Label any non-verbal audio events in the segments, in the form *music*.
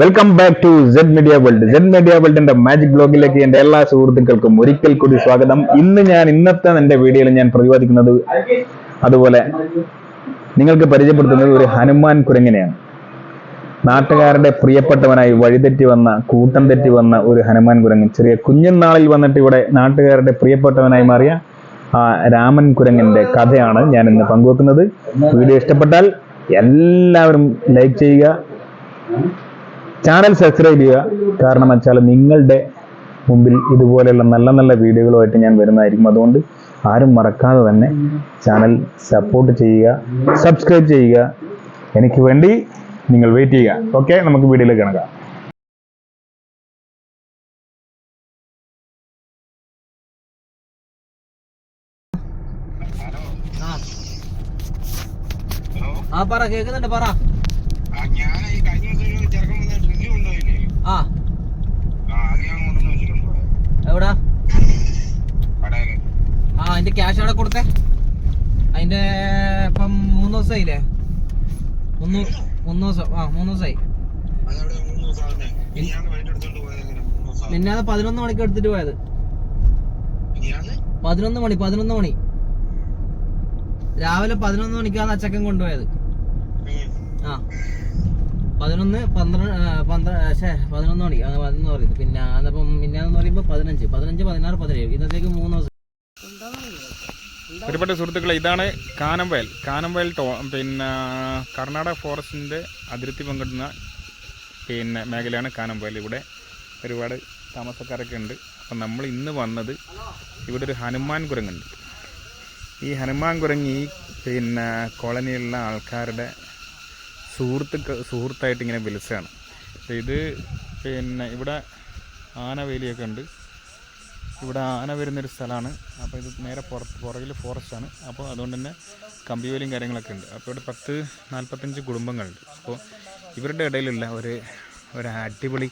Welcome back to Z media world Z media വേൾഡിന്റെ magic ബ്ലോഗിലേക്ക് എന്റെ എല്ലാ സുഹൃത്തുക്കൾക്കും ഒരിക്കൽ കൂടി സ്വാഗതം. ഇന്ന് ഞാൻ ഇന്നത്തെ എന്റെ വീഡിയോയിൽ ഞാൻ പ്രതിപാദിക്കുന്നത് അതുപോലെ നിങ്ങൾക്ക് പരിചയപ്പെടുത്തുന്നത് ഒരു ഹനുമാൻ കുരങ്ങിനെയാണ്. നാട്ടുകാരുടെ പ്രിയപ്പെട്ടവനായി വഴിതെറ്റി വന്ന കൂട്ടം തെറ്റി വന്ന ഒരു ഹനുമാൻ കുരങ്ങൻ. ചെറിയ കുഞ്ഞുനാളിൽ വന്നിട്ട് ഇവിടെ നാട്ടുകാരുടെ പ്രിയപ്പെട്ടവനായി മാറിയ ആ രാമൻ കുരങ്ങന്റെ കഥയാണ് ഞാൻ ഇന്ന് പങ്കുവെക്കുന്നത്. വീഡിയോ ഇഷ്ടപ്പെട്ടാൽ എല്ലാവരും ലൈക്ക് ചെയ്യുക. ചാനൽ സബ്സ്ക്രൈബ് ചെയ്യുക. കാരണം വെച്ചാൽ നിങ്ങളുടെ മുമ്പിൽ ഇതുപോലെയുള്ള നല്ല നല്ല വീഡിയോകളുമായിട്ട് ഞാൻ വരുന്നതായിരിക്കും. അതുകൊണ്ട് ആരും മറക്കാതെ തന്നെ ചാനൽ സപ്പോർട്ട് ചെയ്യുക സബ്സ്ക്രൈബ് ചെയ്യുക. എനിക്ക് വേണ്ടി നിങ്ങൾ വെയിറ്റ് ചെയ്യുക. ഓക്കെ നമുക്ക് വീഡിയോയിലേക്ക് കിടക്കാം. ആ പറ കേക്കുന്നുണ്ട് പറ. ആ, ഞാൻ ഈ കഴിഞ്ഞ ദിവസം ഒരു ആ. എവിടാ? ആ അതിന്റെ ക്യാഷ് അവിടെ കൊടുത്തേ? അതിന്റെ ഇപ്പം മൂന്ന് ദിവസമായില്ലേ മൂന്ന് മൂന്ന് ദിവസം ആ മൂന്ന് ദിവസമായി. മിന്നാതെ പതിനൊന്ന് മണിക്ക് എടുത്തിട്ട് പോയത്? പതിനൊന്ന് മണി പതിനൊന്ന് മണി. രാവിലെ പതിനൊന്ന് മണിക്കാണ് അച്ചക്കൻ കൊണ്ടുപോയത്. ആ. പതിനൊന്ന് പന്ത്രണ്ട് പന്ത്രണ്ട് ഛേ പതിനൊന്ന് മണി പതിനൊന്ന് പറയുന്നത് പിന്നെ അതപ്പം മിന്നാന്ന് പറയുമ്പോൾ പതിനഞ്ച് പതിനഞ്ച് പതിനാറ് പതിനേഴ്. ഇന്നത്തേക്ക് മൂന്ന് ദിവസം. ഒരുപാട് സുഹൃത്തുക്കളെ ഇതാണ് കാനംവയൽ. കാനംവയൽ ടോ പിന്നെ കർണാടക ഫോറസ്റ്റിന്റെ അതിർത്തി പങ്കിടുന്ന പിന്നെ മേഖലയാണ് കാനംവയൽ. ഇവിടെ ഒരുപാട് താമസക്കാരൊക്കെ ഉണ്ട്. അപ്പം നമ്മൾ ഇന്ന് വന്നത് ഇവിടെ ഒരു ഹനുമാൻ കുരങ്ങുണ്ട്. ഈ ഹനുമാൻ കുരങ്ങി പിന്നെ കോളനിയിലുള്ള ആൾക്കാരുടെ സുഹൃത്തുക്കൾ സുഹൃത്തായിട്ട് ഇങ്ങനെ വിളിച്ചതാണ്. ഇത് പിന്നെ ഇവിടെ ആനവേലിയൊക്കെ ഉണ്ട്. ഇവിടെ ആന വരുന്നൊരു സ്ഥലമാണ്. അപ്പോൾ ഇത് നേരെ പുറത്ത് പുറകിൽ ഫോറസ്റ്റാണ് അപ്പോൾ അതുകൊണ്ട് തന്നെ കമ്പിവേലിയും കാര്യങ്ങളൊക്കെ ഉണ്ട്. അപ്പോൾ ഇവിടെ പത്ത് നാൽപ്പത്തഞ്ച് കുടുംബങ്ങളുണ്ട്. അപ്പോൾ ഇവരുടെ ഇടയിലുള്ള ഒരു ഒരു അടിപൊളി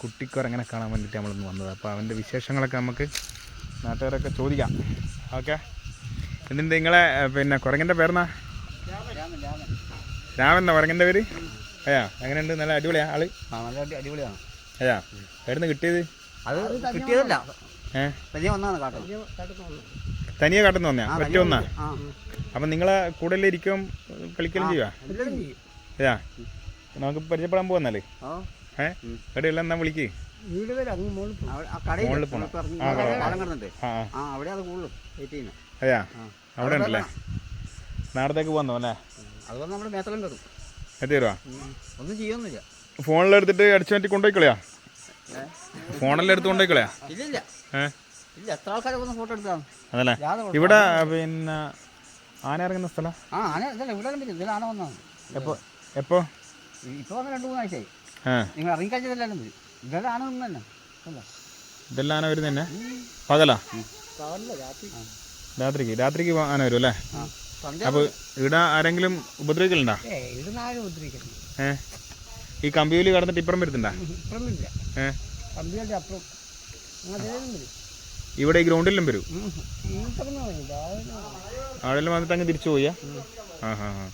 കുട്ടിക്കുറങ്ങനെ കാണാൻ വേണ്ടിയിട്ട് നമ്മളൊന്ന് വന്നത്. അപ്പോൾ അവന്റെ വിശേഷങ്ങളൊക്കെ നമുക്ക് നാട്ടുകാരൊക്കെ ചോദിക്കാം. ഓക്കെ? എന്നിട്ട് നിങ്ങളെ പിന്നെ കുരങ്ങന്റെ പേരെന്നാ? രാമെന്നാ പറഞ്ഞ പേര്? അയ്യാ ഉണ്ട് നല്ല അടിപൊളിയാ ആൾ. അടിപൊളിയാണ്. അയ്യാ എവിടുന്ന് കിട്ടിയത്? അത് കിട്ടിയതല്ല. ഏഹ് തനിയെ കാട്ടുന്ന വന്നാ ഒറ്റ ഒന്നാ? അപ്പം നിങ്ങളെ കൂടുതൽ ഇരിക്കും കളിക്കലും ചെയ്യുക അയ്യാ നമുക്ക് പരിചയപ്പെടാൻ പോകുന്നല്ലേ ഏ? എവിടെയുള്ള എന്നാ വിളിക്ക്? വീട് വരെ അങ്ങ് മുകളിൽ പോണം? അവിടെ ഉണ്ടല്ലേ? നാടത്തേക്ക് പോവാന്നോ അല്ലേ? നമ്മുടെ കയറും. ഒന്നും ചെയ്യൊന്നുമില്ല ഫോണിലെടുത്തിട്ട് അടിച്ചു മാറ്റി കൊണ്ടുപോയിക്കളയാ ഫോണെല്ലാം എടുത്ത് ഇല്ലില്ല. ഇല്ല എത്ര ആൾക്കാരെ ഫോട്ടോ എടുത്താണ് അതല്ലേ? ഇവിടെ പിന്നെ ആന ഇറങ്ങുന്ന സ്ഥലം? ആ ആന ഇതല്ല ഇവിടെ ഇതിൽ ആന വന്നതാണ്. എപ്പോ എപ്പോ? വന്ന രണ്ട് മൂന്ന് ആഴ്ചയായി. നിങ്ങൾ ഇതെല്ലാം ആന ഒന്നും തന്നെ. ഇതെല്ലാം ആന പകലാ? രാത്രിക്ക് രാത്രിക്ക് ആന വരും അല്ലേ? ഇവിടെ ആരെങ്കിലും ഉപദ്രവിക്കലുണ്ടാ? ഏ ഇവിടുന്ന് ആരും ഈ കമ്പിയൂലി കടന്നിട്ട് ഇപ്പുറം വരുത്തുണ്ടാ കമ്പിയുടെ അപ്പുറം. ഇവിടെ ഈ ഗ്രൗണ്ടിലും വരും? ആടെല്ലാം വന്നിട്ട് അങ്ങ് തിരിച്ചു പോയാ ആ? ഹാ ഹാ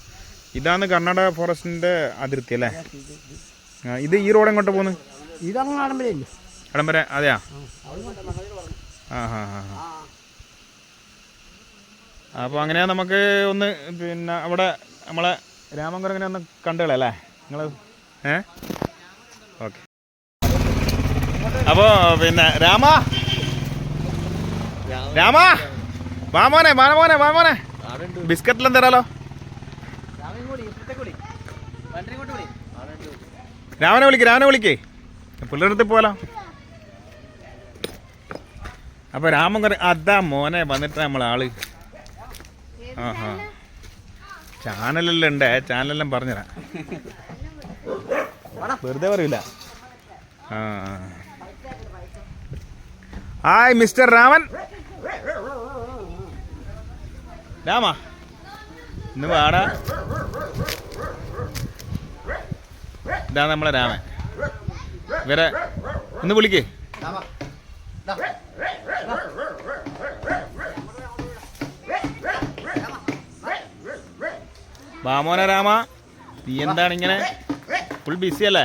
ഇതാണ് കർണാടക ഫോറസ്റ്റിന്റെ അതിർത്തി അല്ലേ? ഇത് ഈ റോഡ് എങ്ങോട്ട് പോകുന്നു ഇതങ്ങ് വരെ അതെയാ? ആ ഹാ ഹാ ഹാ അപ്പോൾ അങ്ങനെ നമുക്ക് ഒന്ന് പിന്നെ അവിടെ നമ്മളെ രാമൻകുരങ്ങനെ ഒന്ന് കണ്ടുകളെ അല്ലേ? നിങ്ങൾ ഏ? ഓക്കെ. അപ്പോൾ പിന്നെ രാമ? രാമ? വാമോനെ വാമോനെ വാമോനെ ബിസ്ക്കറ്റെല്ലാം തരാലോ. രാമനെ വിളിക്ക് രാമനെ വിളിക്കേ. പിള്ളേരടുത്ത് പോലോ അപ്പൊ രാമൻ അതാ മോനെ വന്നിട്ട് നമ്മളാൾ. ചാനലെല്ലാം ഉണ്ട്. ചാനലെല്ലാം പറഞ്ഞുതരാം. വെറുതെ പറയൂല. ആ. Hi mister Raman. രാമ. ഇന്ന് വാടാ. ഇതാ നമ്മളെ രാമൻ. ഇവരെ ഒന്ന് വിളിക്കേ. വാമോന രാമ നീ എന്താണ് ഇങ്ങനെ ഫുൾ ബിസി അല്ലേ?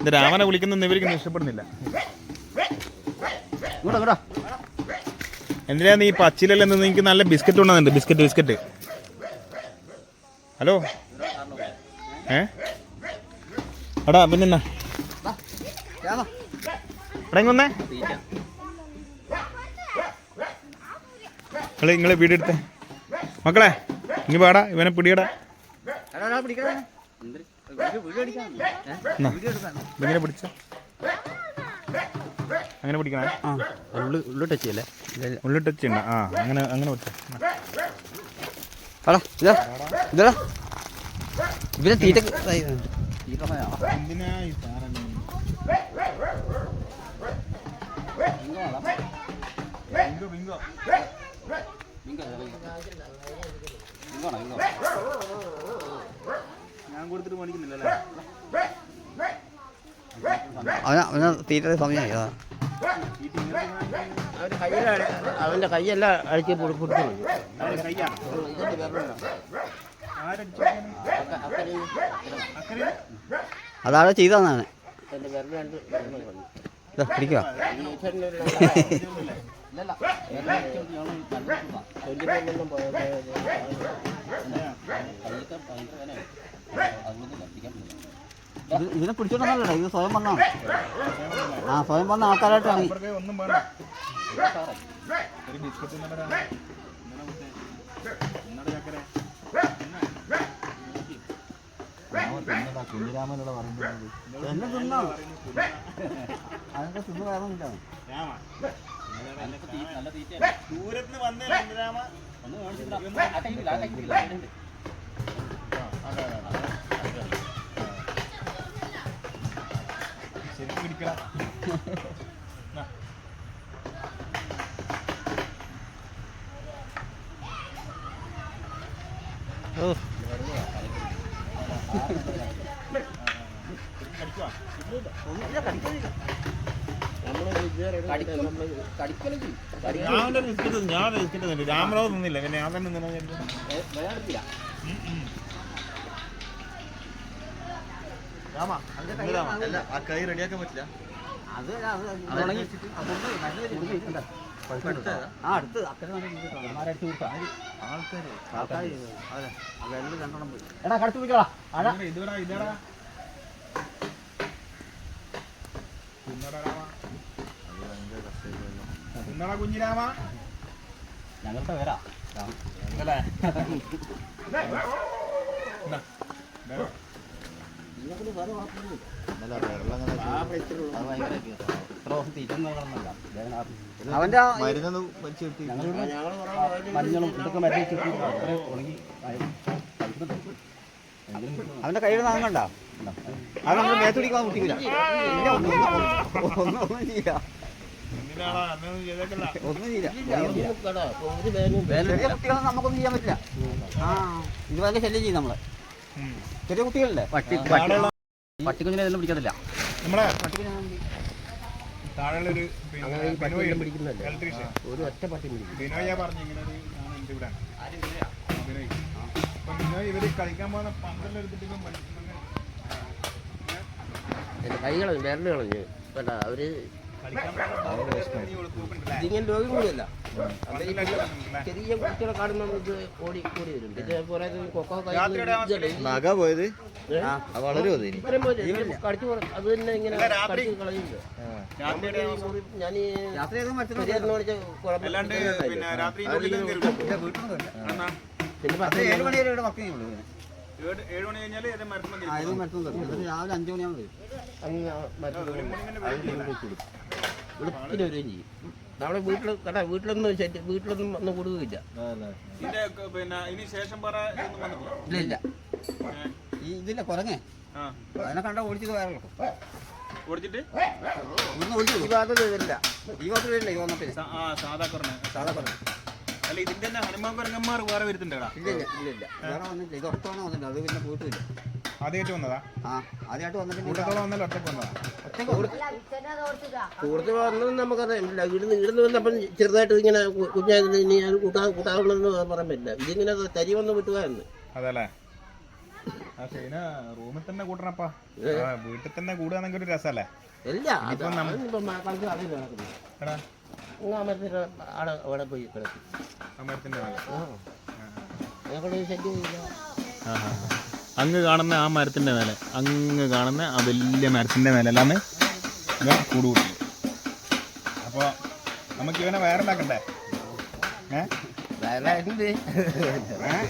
ഇത് രാമനെ വിളിക്കുന്ന ഇവർക്ക് ഇഷ്ടപ്പെടുന്നില്ല. എന്തിനാ നീ പച്ചിലല്ലേ നിന്ന് എനിക്ക് നല്ല ബിസ്ക്കറ്റ് ഉണ്ടാകുന്നുണ്ട് ബിസ്ക്കറ്റ് ബിസ്ക്കറ്റ്. ഹലോ? ഏ? എടാ പിന്നെന്നാ രാമ. വീട് ഇങ്ങൊന്നേ നിങ്ങൾ നിങ്ങളെ വീഡിയോ എടുത്തേ മക്കളെ ഇനി പാടാ ഇവനെ പിടിയടാ. ഇതെങ്ങനെ പിടിച്ച? അങ്ങനെ പിടിക്കണേ? ആ ഉള്ളു ഉള്ളു ടച്ച് ചെയ്യല്ലേ? ഉള്ളു ടച്ച് ചെയ്യണ്ട. ആ അങ്ങനെ അങ്ങനെ പിടിച്ചാ. ഇവരെ തീറ്റ എന്തിനാ ഈ സാധനം ബിങ്കോ ബിങ്കോ. ഞാൻ കൊടുത്തിട്ട് മേടിക്കുന്നില്ലല്ലേ തീറ്റ സമയമായി അതാ അവന്റെ കൈയെല്ലാം അഴിച്ച് പിടിച്ചോളൂ അതാണ് ചെയ്തതാണ് പിടിക്കുക ഇത് ഇതിനെ പിടിച്ചോണ്ടല്ലോ ഇത് സ്വയം വന്നാ ആ സ്വയം വന്ന ആൾക്കാരായിട്ടാണ് ഒന്നും വേണ്ട. ഒരു ബിസ്ക്കറ്റ് എന്നെ തിന്നാം. അതൊക്കെ തിന്നു വേറൊന്നുമില്ല ദൂരത്തിന് വന്നേ രാമ ശരിക്കും പിടിക്കണം ഓ ഞാൻ ബിസ്ക്കറ്റ് ഞാൻ ബിസ്ക്കറ്റ് തിന്നില്ല രാമറാവ് തിന്നില്ല പിന്നെ ഞാൻ തന്നെ തിന്നണം രാമ ആ കൈ റെഡിയാക്കാൻ പറ്റില്ല. അത്. ആ അടുത്ത് അക്കരെ അടിച്ചു കൊടുത്താ ആൾക്കാര് ആൾക്കാർ അതെ വെള്ളം രണ്ടെണ്ണം പോയി. എടാ കടച്ചു അഴ ഇതടാ ഇതടാ തിന്നടാ രാമ. തിന്നടാ കുഞ്ഞിരാമ? ഞങ്ങളുടെ പേരാ അല്ലേ? അവന്റെ ആ ഈ മരുന്നൊന്നും വലിച്ചു കിട്ടി. മഞ്ഞളും ഇതൊക്കെ മരുന്ന് ചുറ്റി അത്രേ ഉണങ്ങി ആയി. *laughs* അവന്റെ കയ്യിൽ നാങ്ങണ്ട അത് നമ്മൾ മേത്തുടിക്കാൻ കുട്ടിക്കില്ല ഒന്നും ഒന്നും ഒന്നും ഒന്നും ചെയ്യില്ല ഒന്നും ചെയ്യില്ല. ചെറിയ കുട്ടികളെ നമുക്കൊന്നും ചെയ്യാൻ പറ്റില്ല. ആ ഇതുപോലെ ശല്യം ചെയ്യും നമ്മളെ. ചെറിയ കുട്ടികളല്ലേ പട്ടി പട്ടിക്കുഞ്ഞിനെ ഇതൊന്നും പിടിക്കത്തില്ല നമ്മളെ താഴെയുള്ള ഒരു ഒരു ഒറ്റ പട്ടി പിടിക്കും ബിനോയ പറഞ്ഞു ഇങ്ങനെ ഒരു ആണ് എന്റെ ഇവിടെ ബിനോയ്. അപ്പൊ ബിനോയ് ഇവർ കളിക്കാൻ പോകുന്ന കൈ കളഞ്ഞു ഇതിങ്ങനെ രോഗം കൂടിയല്ല? ചെറിയ കുട്ടികളെ കാണുമ്പോൾ നമുക്ക് ഓടി കൂടി വരും. ഇത് കുറെ കൊക്കോ പോയത്? വളരുമോ കടിച്ചു അത് തന്നെ ഇങ്ങനെ രാത്രി- കടിച്ചു കളയുന്നത് ഞാൻ പിന്നെ ഏഴ് മണി വരെ ഇവിടെ രാവിലെ അഞ്ചു മണിയാകുമ്പോൾ വെളുപ്പിന് വരികയും ചെയ്യും നമ്മുടെ വീട്ടിൽ കട വീട്ടിലൊന്നും ശരി വീട്ടിലൊന്നും വന്ന് വന്നിട്ടില്ല. ഇല്ല ഇല്ല. ഈ ഇതില്ല കുറങ്ങേ അതിനെ കണ്ട വേറെ ഓടിച്ചിട്ട് ഇവിടുന്ന് ഓടിച്ചു ഈ ഭാഗത്ത് വരില്ല ഈ മാത്രം വരില്ല ഈ വന്നപ്പേ ആ സാധാ കുറഞ്ഞ സാധാ കുരങ്ങ്. അല്ല ഇതിന്റെ തന്നെ ഹനുമാൻ കുരങ്ങന്മാർ വേറെ വരുന്നുണ്ടേടാ. ഇല്ല ഇല്ല ഇല്ല ഇല്ല. വേറെ വന്നില്ല ഇത് ഒറ്റ വന്നില്ല അത് പിന്നെ പോയിട്ടില്ല ആദ്യമായിട്ട് വന്നതാ. ആ ആദ്യമായിട്ട് വന്നിട്ട് കൂട്ടത്തോളം വന്നല്ലോ ഒറ്റയ്ക്ക് വന്നതാ. ഒറ്റ കൂടുതൽ വന്നതും. നമുക്കറിയില്ല ഇവിടുന്ന് ഇവിടുന്ന് വന്നപ്പം ചെറുതായിട്ട് ഇങ്ങനെ കുഞ്ഞായിരുന്നു. ഇനി അത് കൂട്ടാ കൂട്ടാറുള്ളതെന്ന് പറയാൻ പറ്റില്ല. ഇതിങ്ങനെ തരി വന്ന് വിട്ടുകയെന്ന് അതല്ലേ? ആ ഷെയ്ന റൂമിൽ തന്നെ കൂട്ടണപ്പാ. വീട്ടിൽ തന്നെ കൂടുകയാണെങ്കിൽ ഒരു രസമല്ലേ? ഇല്ല എടാ. അവിടെ അവിടെ പോയി കിടക്കും. ശല്യം ഇല്ല ആ. അങ്ങ് കാണുന്ന ആ മരത്തിന്റെ മേലെ അങ്ങ് കാണുന്ന ആ വലിയ മരത്തിന്റെ മേലെ അല്ലാന്ന് ഇവൻ കൂട് കൂട്ടുന്നത് അപ്പോൾ നമുക്ക് ഇവനെ വൈറലാക്കണ്ടേ ഏ? വയലായിട്ടുണ്ട് ഏ?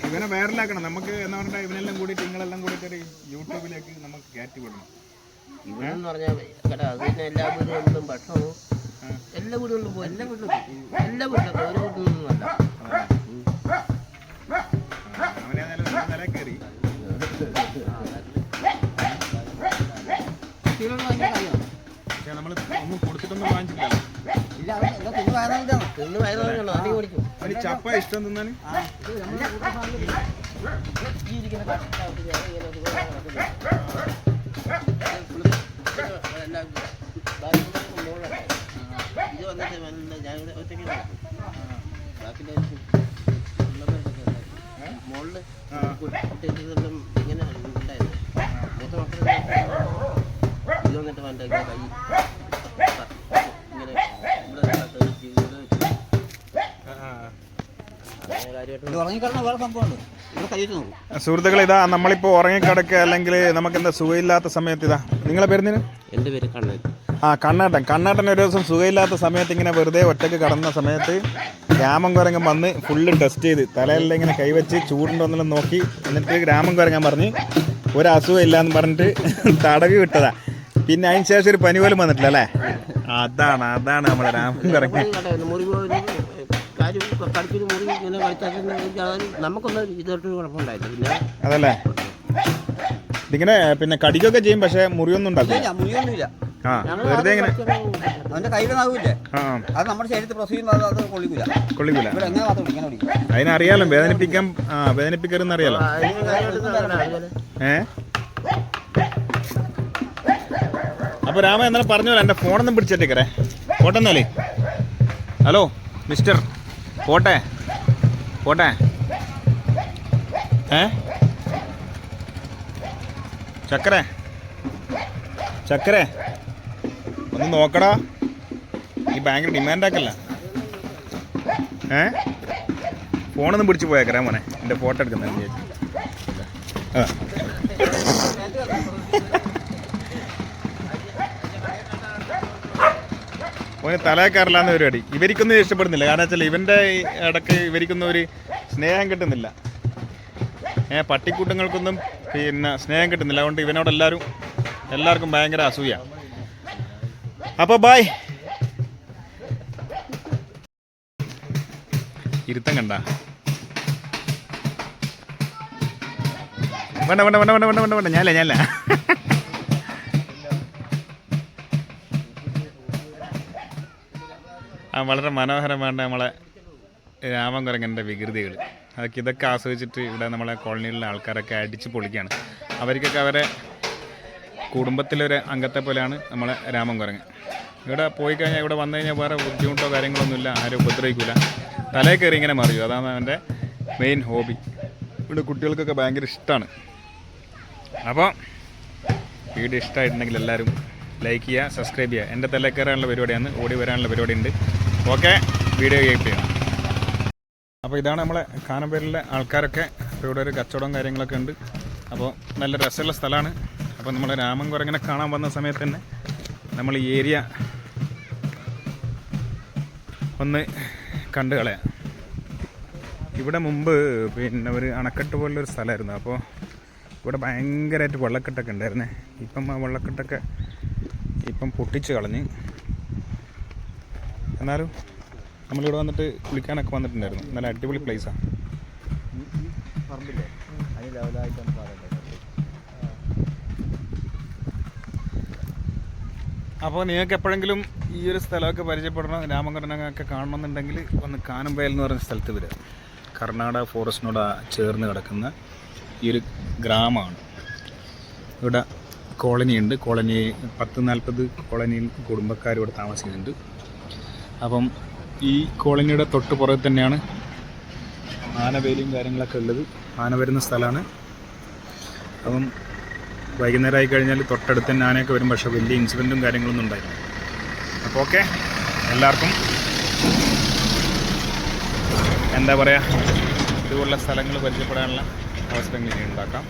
ഇവനെ വൈറലാക്കണം നമുക്ക് എന്ന് പറഞ്ഞാൽ ഇവനെല്ലാം കൂടിയിട്ട് നിങ്ങളെല്ലാം കൂടിയിട്ട് ഒരു യൂട്യൂബിലേക്ക് നമുക്ക് കയറ്റി വിടണം. ഇവനെന്ന് പറഞ്ഞാൽ കേട്ടോ അത് പിന്നെ എല്ലാ വീടുകളിലും ഭക്ഷണവും എല്ലാ വീടുകളിലും പോകും എല്ലാ വീട്ടിലും എല്ലാ വീട്ടിലും ഒരു വീട്ടിൽ നിന്നും അല്ല അവനെ ഏതായാലും നമ്മൾ നില കയറി. നമ്മൾ ഒന്നും കൊടുത്തിട്ടൊന്നും ഓടിക്കും അവന് ചപ്പ ഇഷ്ടം തിന്നാൻ ഇരിക്കുന്ന കഷ്ടപ്പെട്ട് ഞാൻ ഇങ്ങനെ ഇതുപോലെ നടക്കുന്നു. എല്ലാം ബാക്കിയുള്ളവർക്ക് മുകളിലാണ്. ഇത് വന്നിട്ട് വന്നിട്ട് ഞാനിവിടെ ഒറ്റയ്ക്ക് നടക്കും. ബാക്കിയുള്ള ഉള്ളവരൊക്കെ ഉണ്ടായിരുന്നു. മുകളിൽ കുട്ടികൾക്കെല്ലാം ഇങ്ങനെ ഉണ്ടായിരുന്നു മൂത്ത മക്കളെ ഇങ്ങനെ കൈ ഇങ്ങനെ ഇവിടെ സുഹൃത്തുക്കളെ ഇതാ നമ്മളിപ്പോൾ ഉറങ്ങിക്കിടക്കുക അല്ലെങ്കിൽ നമുക്ക് എന്താ സുഖമില്ലാത്ത സമയത്ത് ഇതാ. നിങ്ങളെ പേരുന്നതിന് എന്റെ പേര് കണ്ണൻ ആ കണ്ണാട്ടൻ. കണ്ണാട്ടൻ ഒരു ദിവസം സുഖമില്ലാത്ത സമയത്ത് ഇങ്ങനെ വെറുതെ ഒറ്റയ്ക്ക് കടന്ന സമയത്ത് രാമൻ കുരങ്ങൻ വന്ന് ഫുള്ള് ടെസ്റ്റ് ചെയ്ത് തലയെല്ലാം ഇങ്ങനെ കൈവച്ച് ചൂടുണ്ടോന്നെല്ലാം നോക്കി എന്നിട്ട് രാമൻ കുരങ്ങൻ പറഞ്ഞ് ഒരു അസുഖം ഇല്ല എന്ന് പറഞ്ഞിട്ട് തടവി വിട്ടതാ. പിന്നെ അതിന് ശേഷം ഒരു പനി പോലും വന്നിട്ടില്ല അല്ലേ? അതാണ് അതാണ് നമ്മുടെ രാമൻ പിന്നെ അതല്ലേ? ഇതിങ്ങനെ പിന്നെ കടിക്കൊക്കെ ചെയ്യും പക്ഷെ മുറിയൊന്നും ഉണ്ടാക്കില്ല മുറിയൊന്നുമില്ല. ആ വെറുതെ ഇങ്ങനെ അവന്റെ അത് നമ്മുടെ ശരീരത്തിൽ പ്രസ് അത് കൊള്ളിക്കൂല. കൊള്ളിക്കൂല. അതിനറിയാലോ വേദനിപ്പിക്കാൻ ആ വേദനിപ്പിക്കരുതെന്ന് അറിയാലോ അതിന് കാര്യമായിട്ട് അതുപോലെ ഏ അപ്പൊ രാമ എന്നാലും പറഞ്ഞു എന്റെ ഫോണൊന്നും പിടിച്ചേക്കറേ പോട്ടെ എന്നാലേ ഹലോ മിസ്റ്റർ പോട്ടെ? പോട്ടെ? ഏ? ചക്കരെ? ചക്കരെ? ഒന്ന് നോക്കടാ. ഈ ഭയങ്കര ഡിമാൻഡ് ആക്കല്ല. ഏ? ഫോണൊന്നും പിടിച്ച് പോയേക്കറേ മോനെ. എന്റെ ഫോട്ടോ എടുക്കുന്ന ആ ഓന് തലക്കാറില്ലാന്ന് പരിപാടി ഇവർക്കൊന്നും ഇഷ്ടപ്പെടുന്നില്ല. കാരണം വെച്ചാൽ ഇവന്റെ ഇടയ്ക്ക് ഇവർക്കൊന്നും ഒരു സ്നേഹം കിട്ടുന്നില്ല. ഏ പട്ടിക്കൂട്ടങ്ങൾക്കൊന്നും പിന്നെ സ്നേഹം കിട്ടുന്നില്ല. അതുകൊണ്ട് ഇവനോട് എല്ലാവരും എല്ലാവർക്കും ഭയങ്കര അസൂയ. അപ്പോൾ ബായ് ഇരുത്തം കണ്ട. വേണ്ട വേണ്ട വേണ്ട വേണ്ട വേണ്ട വേണ്ട വേണ്ട. ഞാനല്ല ഞാനല്ല. വളരെ മനോഹരമാണ് നമ്മളെ രാമൻ കുരങ്ങന്റെ വികൃതികൾ. അതൊക്കെ ഇതൊക്കെ ആസ്വദിച്ചിട്ട് ഇവിടെ നമ്മളെ കോളനിയിലുള്ള ആൾക്കാരൊക്കെ അടിച്ച് പൊളിക്കുകയാണ്. അവർക്കൊക്കെ അവരെ കുടുംബത്തിലൊരു അംഗത്തെ പോലെയാണ് നമ്മളെ രാമൻ കുരങ്ങൻ ഇവിടെ പോയി കഴിഞ്ഞാൽ ഇവിടെ വന്നു കഴിഞ്ഞാൽ വേറെ ബുദ്ധിമുട്ടോ കാര്യങ്ങളൊന്നുമില്ല ആരും ഉപദ്രവിക്കില്ല തലയിൽ കയറി ഇങ്ങനെ മറിയും. അതാണ് അവന്റെ മെയിൻ ഹോബി ഇവിടെ കുട്ടികൾക്കൊക്കെ ഭയങ്കര ഇഷ്ടമാണ്. അപ്പോൾ വീഡിയോ ഇഷ്ടമായിട്ടുണ്ടെങ്കിൽ എല്ലാവരും ലൈക്ക് ചെയ്യുക സബ്സ്ക്രൈബ് ചെയ്യുക. എന്റെ തലയിൽ കയറാനുള്ള പരിപാടിയാണ് ഓടി വരാനുള്ള പരിപാടി ഉണ്ട് ഓക്കെ വീഡിയോ കേൾപ്പ് ചെയ്യാം. അപ്പോൾ ഇതാണ് നമ്മളെ കാനമ്പേരിലെ ആൾക്കാരൊക്കെ. അപ്പോൾ ഇവിടെ ഒരു കച്ചവടവും കാര്യങ്ങളൊക്കെ ഉണ്ട്. അപ്പോൾ നല്ല രസമുള്ള സ്ഥലമാണ്. അപ്പോൾ നമ്മൾ രാമൻ കുരങ്ങനെ കാണാൻ വന്ന സമയത്ത് തന്നെ നമ്മൾ ഈ ഏരിയ ഒന്ന് കണ്ടു കളയാം. ഇവിടെ മുമ്പ് പിന്നെ ഒരു അണക്കെട്ട് പോലുള്ളൊരു സ്ഥലമായിരുന്നു. അപ്പോൾ ഇവിടെ ഭയങ്കരമായിട്ട് വെള്ളക്കെട്ടൊക്കെ ഉണ്ടായിരുന്നേ. ഇപ്പം ആ വെള്ളക്കെട്ടൊക്കെ ഇപ്പം പൊട്ടിച്ച് കളഞ്ഞ് എന്നാലും നമ്മളിവിടെ വന്നിട്ട് കുളിക്കാനൊക്കെ വന്നിട്ടുണ്ടായിരുന്നു. നല്ല അടിപൊളി പ്ലേസാണ് അപ്പോൾ നിങ്ങൾക്ക് എപ്പോഴെങ്കിലും ഈ ഒരു സ്ഥലമൊക്കെ പരിചയപ്പെടണം രാമകരണങ്ങളൊക്കെ കാണണമെന്നുണ്ടെങ്കിൽ ഒന്ന് കാനംവയൽ എന്ന് പറയുന്ന സ്ഥലത്ത് വരിക. കർണാടക ഫോറസ്റ്റിനോട് ചേർന്ന് കിടക്കുന്ന ഈ ഒരു ഗ്രാമമാണ്. ഇവിടെ കോളനി ഉണ്ട് കോളനി പത്ത് നാൽപ്പത് കോളനിയിൽ കുടുംബക്കാർ ഇവിടെ താമസിക്കുന്നുണ്ട്. അപ്പം ഈ കോളനിയുടെ തൊട്ട് പുറകെ തന്നെയാണ് ആനവേലിയും കാര്യങ്ങളൊക്കെ ഉള്ളത്. ആന വരുന്ന സ്ഥലമാണ്. അപ്പം വൈകുന്നേരം ആയി കഴിഞ്ഞാൽ തൊട്ടടുത്ത് തന്നെ ആനയൊക്കെ വരും. പക്ഷേ വലിയ ഇൻസിഡന്റും കാര്യങ്ങളൊന്നും ഉണ്ടായില്ല. അപ്പോൾ ഓക്കെ എല്ലാവർക്കും എന്താ പറയുക ഇതുപോലുള്ള സ്ഥലങ്ങൾ പരിചയപ്പെടാനുള്ള അവസരങ്ങൾ ഇനി ഉണ്ടാക്കാം.